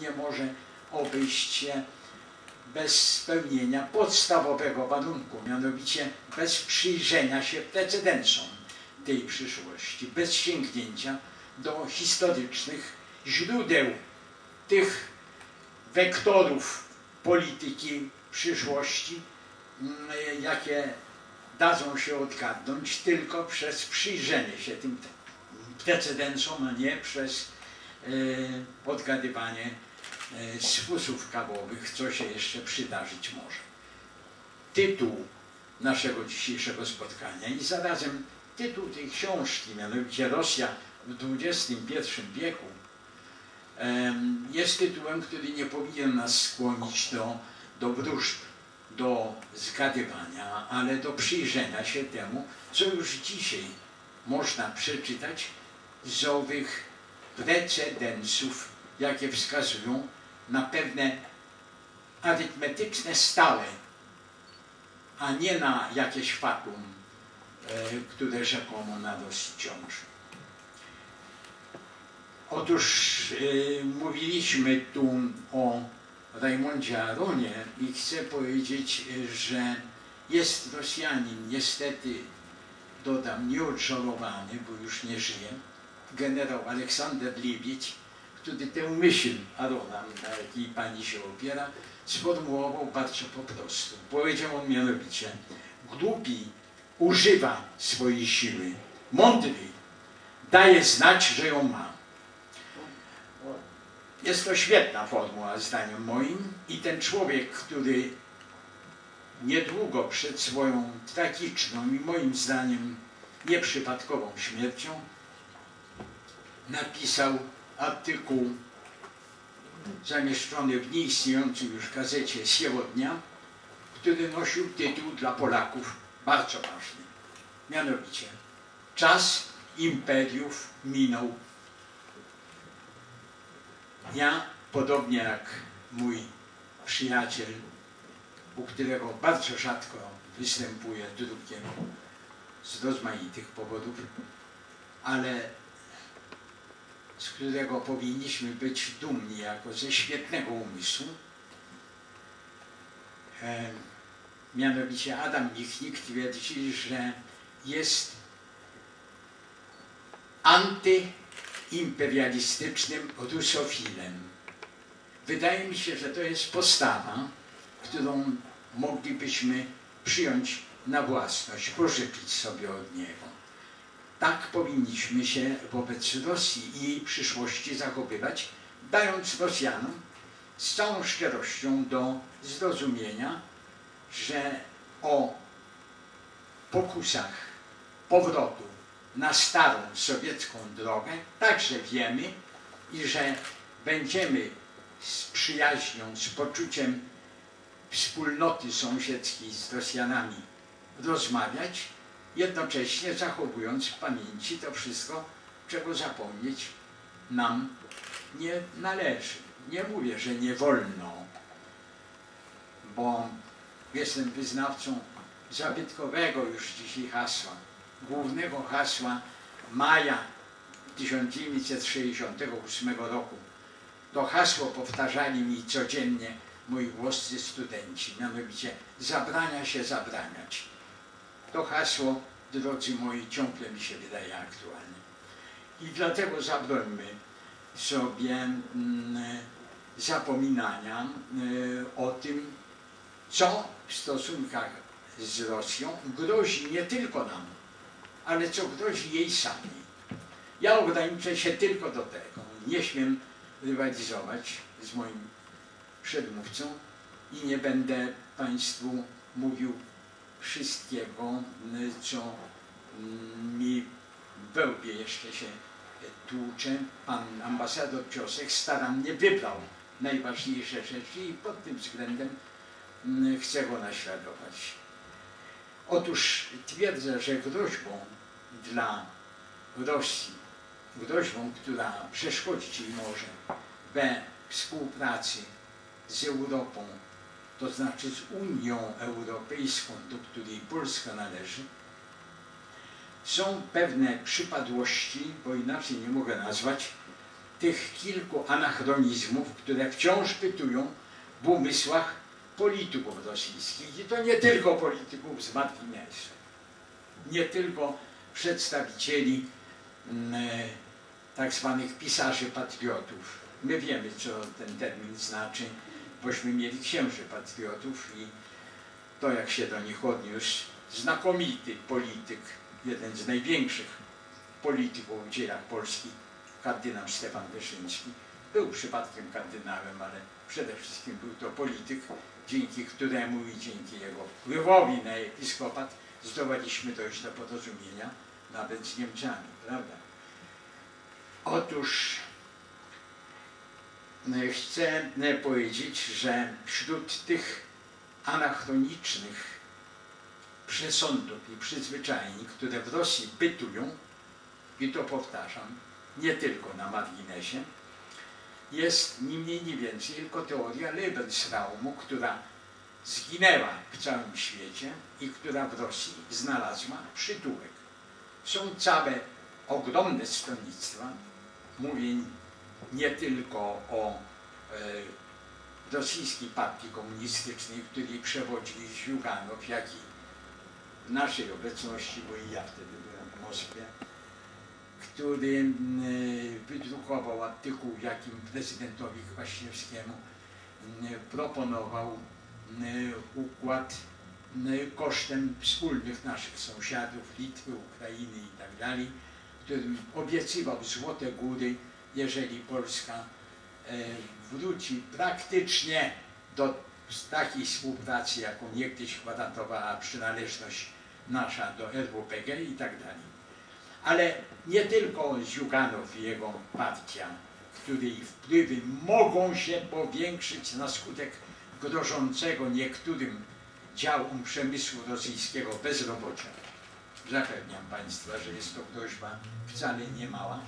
nie może obejść się bez spełnienia podstawowego warunku, mianowicie bez przyjrzenia się precedensom tej przyszłości, bez sięgnięcia do historycznych źródeł tych wektorów polityki przyszłości, mm, jakie dadzą się odgadnąć tylko przez przyjrzenie się tym precedensom, a nie przez e, odgadywanie e, z kawowych, co się jeszcze przydarzyć może. Tytuł naszego dzisiejszego spotkania i zarazem tytuł tej książki, mianowicie Rosja w XXI wieku, jest tytułem, który nie powinien nas skłonić do, do wróżb, do zgadywania, ale do przyjrzenia się temu, co już dzisiaj można przeczytać z owych precedensów, jakie wskazują na pewne arytmetyczne stale, a nie na jakieś fatum, e, które rzekomo na nas ciąży. Otóż yy, mówiliśmy tu o Rajmondzie Aronie i chcę powiedzieć, że jest Rosjanin, niestety dodam, nieodżalowany, bo już nie żyje, generał Aleksander Libić, który tę myśl Arona, na jakiej pani się opiera, sformułował bardzo po prostu. Powiedział on mianowicie, głupi używa swojej siły, mądry daje znać, że ją ma. Jest to świetna formuła zdaniem moim i ten człowiek, który niedługo przed swoją tragiczną i moim zdaniem nieprzypadkową śmiercią napisał artykuł zamieszczony w nieistniejącej już gazecie Siewodnia, który nosił tytuł dla Polaków bardzo ważny. Mianowicie Czas imperiów minął ja, podobnie jak mój przyjaciel, u którego bardzo rzadko występuje drukiem z rozmaitych powodów, ale z którego powinniśmy być dumni jako ze świetnego umysłu, mianowicie Adam Michnik twierdzi, że jest anty imperialistycznym rusofilem. Wydaje mi się, że to jest postawa, którą moglibyśmy przyjąć na własność, pożyczyć sobie od niego. Tak powinniśmy się wobec Rosji i jej przyszłości zachowywać, dając Rosjanom z całą szczerością do zrozumienia, że o pokusach powrotu na starą sowiecką drogę, także wiemy i że będziemy z przyjaźnią, z poczuciem wspólnoty sąsiedzkiej z Rosjanami rozmawiać, jednocześnie zachowując w pamięci to wszystko, czego zapomnieć nam nie należy. Nie mówię, że nie wolno, bo jestem wyznawcą zabytkowego już dzisiaj hasła głównego hasła maja 1968 roku. To hasło powtarzali mi codziennie moi włoscy studenci, mianowicie zabrania się zabraniać. To hasło, drodzy moi, ciągle mi się wydaje aktualne. I dlatego zabrońmy sobie mm, zapominania y, o tym, co w stosunkach z Rosją grozi nie tylko nam, ale co grozi jej samej. Ja ograniczę się tylko do tego. Nie śmiem rywalizować z moim przedmówcą i nie będę Państwu mówił wszystkiego, co mi w wełbie jeszcze się tłucze. Pan ambasador Ciosek starannie wybrał najważniejsze rzeczy i pod tym względem mm, chcę go naśladować. Otóż twierdzę, że groźbą dla Rosji, groźbą, która przeszkodzić jej może we współpracy z Europą, to znaczy z Unią Europejską, do której Polska należy, są pewne przypadłości, bo inaczej nie mogę nazwać, tych kilku anachronizmów, które wciąż pytują w umysłach polityków rosyjskich. I to nie tylko polityków z marginesu, nie tylko przedstawicieli mm, tak zwanych pisarzy patriotów. My wiemy, co ten termin znaczy, bośmy mieli księży patriotów i to, jak się do nich odniósł, znakomity polityk, jeden z największych polityków w dziejach Polski, kardynał Stefan Wyszyński. Był przypadkiem kardynałem, ale przede wszystkim był to polityk, dzięki któremu i dzięki jego wpływowi na episkopat zdołaliśmy dojść do porozumienia nawet z Niemcami, prawda? Otóż chcę e, powiedzieć, że wśród tych anachronicznych przesądów i przyzwyczajeń, które w Rosji bytują, i to powtarzam, nie tylko na marginesie, jest ni mniej, ni więcej tylko teoria Lebensraumu, która zginęła w całym świecie i która w Rosji znalazła przytułek. Są całe ogromne stronnictwa, mówię nie tylko o e, rosyjskiej partii komunistycznej, której przewodzi Ziuganow, jak i w naszej obecności, bo i ja wtedy byłem w Moskwie, który wydrukował artykuł, w jakim prezydentowi Kwaśniewskiemu proponował układ kosztem wspólnych naszych sąsiadów, Litwy, Ukrainy i tak którym obiecywał złote góry, jeżeli Polska e, wróci praktycznie do takiej współpracy, jaką niegdyś gwarantowała przynależność nasza do RWPG i tak dalej. Ale nie tylko Ziuganow i jego partia, której wpływy mogą się powiększyć na skutek grożącego niektórym działom przemysłu rosyjskiego bezrobocia. Zapewniam Państwa, że jest to groźba wcale nie mała.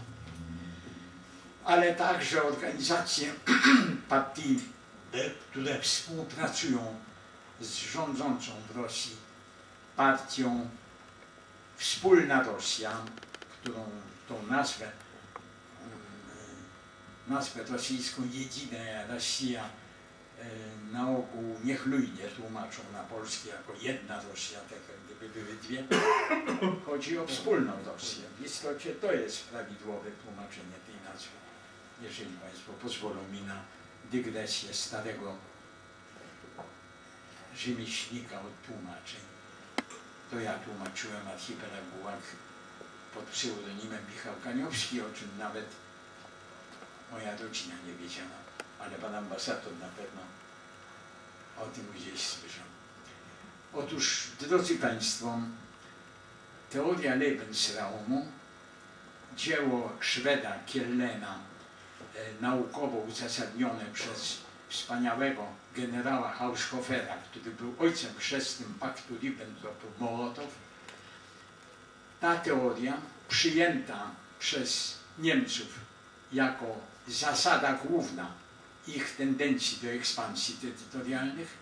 Ale także organizacje partii, które współpracują z rządzącą w Rosji partią Wspólna Rosja, którą tą nazwę, mm, nazwę rosyjską Jedyna Rosja e, na ogół niechlujnie tłumaczą na polskie jako jedna Rosja, tak jak gdyby były dwie. Chodzi o wspólną Rosję. W istocie to jest prawidłowe tłumaczenie tej nazwy. Jeżeli Państwo pozwolą mi na dygresję starego rzemieślnika od tłumaczeń to ja tłumaczyłem archipelag Bułak pod pseudonimem Michał Kaniowski, o czym nawet moja rodzina nie wiedziała, ale pan ambasador na pewno o tym gdzieś słyszał. Otóż, drodzy Państwo, teoria Lebensraumu, dzieło Szweda Kiellena, naukowo uzasadnione przez wspaniałego generała Hauschhofera, który był ojcem chrzestnym paktu Ribbentrop-Mołotow, ta teoria przyjęta przez Niemców jako zasada główna ich tendencji do ekspansji terytorialnych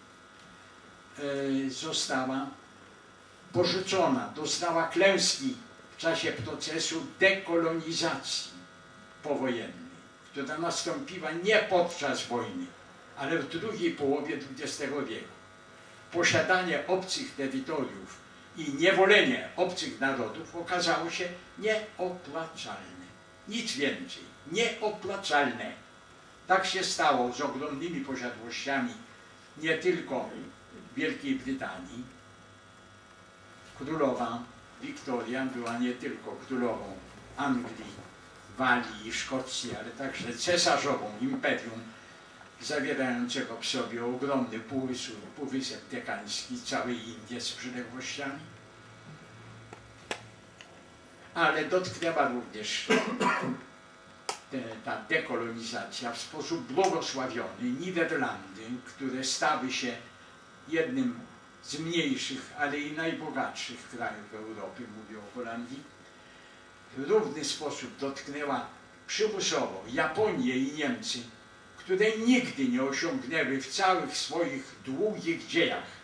e, została porzucona, doznała klęski w czasie procesu dekolonizacji powojennej, która nastąpiła nie podczas wojny, ale w drugiej połowie XX wieku. Posiadanie obcych terytoriów i niewolenie obcych narodów okazało się nieopłacalne. Nic więcej, nieopłacalne. Tak się stało z ogromnymi posiadłościami nie tylko Wielkiej Brytanii. Królowa Wiktoria była nie tylko królową Anglii, Walii i Szkocji, ale także cesarzową imperium zawierającego w sobie ogromny półwysep, półwysep dekański, całej Indii z przyległościami, ale dotknęła również te, ta dekolonizacja w sposób błogosławiony. Niderlandy, które stały się jednym z mniejszych, ale i najbogatszych krajów Europy, mówię o Holandii, w równy sposób dotknęła przymusowo Japonię i Niemcy, które nigdy nie osiągnęły w całych swoich długich dziejach.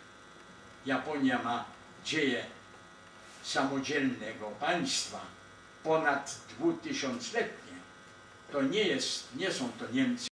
Japonia ma dzieje samodzielnego państwa ponad dwutysiącletnie. to nie jest, nie są to Niemcy.